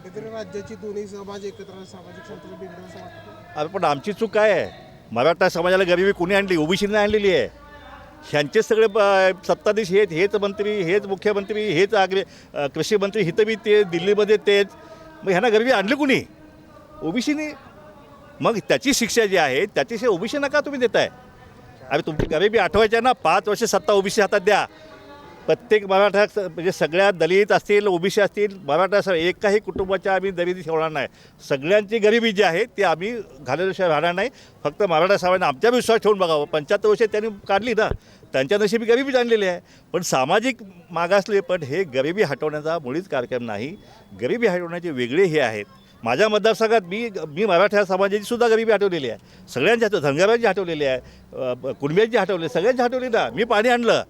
कुठेतरी राज्याची दोन्ही समाज एकत्र सामाजिक संतुलन बिघडलं असं वाटतं. अरे पण आमची चूक काय आहे? मराठा समाजाला गरिबी कोणी आणली? ओबीसीने आणलेली आहे. ह्यांचे सगळे ब- सत्ताधीश हेच हेच मंत्री हेच मुख्यमंत्री हेच आग्रे अ, कृषी मंत्री हिथं बी ते दिल्लीमध्ये तेच. मग ह्यांना गरिबी आणली कुणी? ओबीसीने? मग त्याची शिक्षा जी आहे त्याची ओबीसी नका तुम्ही देताय. अरे तुमची गरिबी आठवायची आहे ना पाच वर्ष सत्ता ओबीसी हातात द्या. प्रत्येक मराठा म्हणजे सगळ्या दलित असतील ओबीसी असतील मराठा सगळ्या एकाही कुटुंबाच्या आम्ही गरिबी ठेवणार नाही. सगळ्यांची गरिबी जी आहे ती आम्ही घालवल्याशिवाय राहणार नाही. फक्त मराठा साहेबांना आमच्या विश्वास ठेवून बघावं. पंच्याहत्तर वर्षे त्यांनी काढली ना त्यांच्या नशिबी गरिबी आणलेली आहे. पण सामाजिक मागासले पण हे गरिबी हटवण्याचा मुळीच कार्यक्रम नाही. गरिबी हटवण्याचे वेगळे हे आहेत. माझ्या मतदारसंघात मी मी मराठा समाजाची सुद्धा गरिबी हटवलेली आहे. सगळ्यांची हटव धनगरांची हटवलेली आहे. कुणब्यांची हटवली सगळ्यांची हटवली ना. मी पाणी आणलं.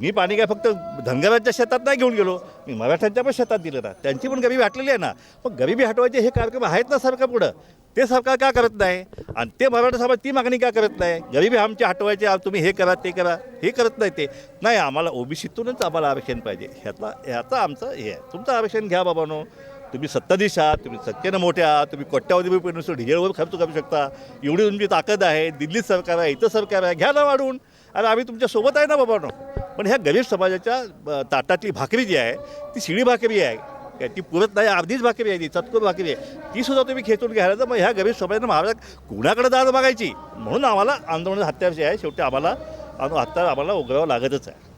मी पाणी काय फक्त धनगराच्या शेतात नाही घेऊन गेलो. मी मराठ्यांच्या पण शेतात दिलं ना. त्यांची पण गरिबी हटलेली आहे ना. मग गरिबी हटवायचे हे कार्यक्रम आहेत ना सरकार पुढं? ते सरकार का करत नाही? आणि ते मराठा समाज ती मागणी का करत नाही? गरिबी आमची हटवायची तुम्ही हे करा ते करा हे करत नाही ते. नाही आम्हाला ओबीसीतूनच आम्हाला आरक्षण पाहिजे. ह्याचा ह्याचा आमचं हे आहे. तुमचं आरक्षण घ्या बाबानो. तुम्ही सत्ताधीश आहात तुम्ही सत्तेनं मोठे आहात तुम्ही कोट्यावधी रुपये नुसतं खर्च करू शकता. एवढी तुमची ताकद आहे. दिल्लीत सरकार आहे इथं सरकार आहे. घ्या ना वाढून. अरे आम्ही तुमच्यासोबत आहे ना बाबानो. पण ह्या गरीब समाजाच्या ताटातली भाकरी जी आहे ती शिळी भाकरी आहे. काय ती पुरत नाही अर्धीच भाकरी आहे ती चतकोर भाकरी आहे. ती सुद्धा तुम्ही खेचून घ्यायला तर मग ह्या गरीब समाजानं महाराज कुणाकडे दाद बघायची म्हणून आम्हाला आंदोलन हत्यारची आहे. शेवटी आम्हाला हत्यार आम्हाला उघडावं लागतच आहे.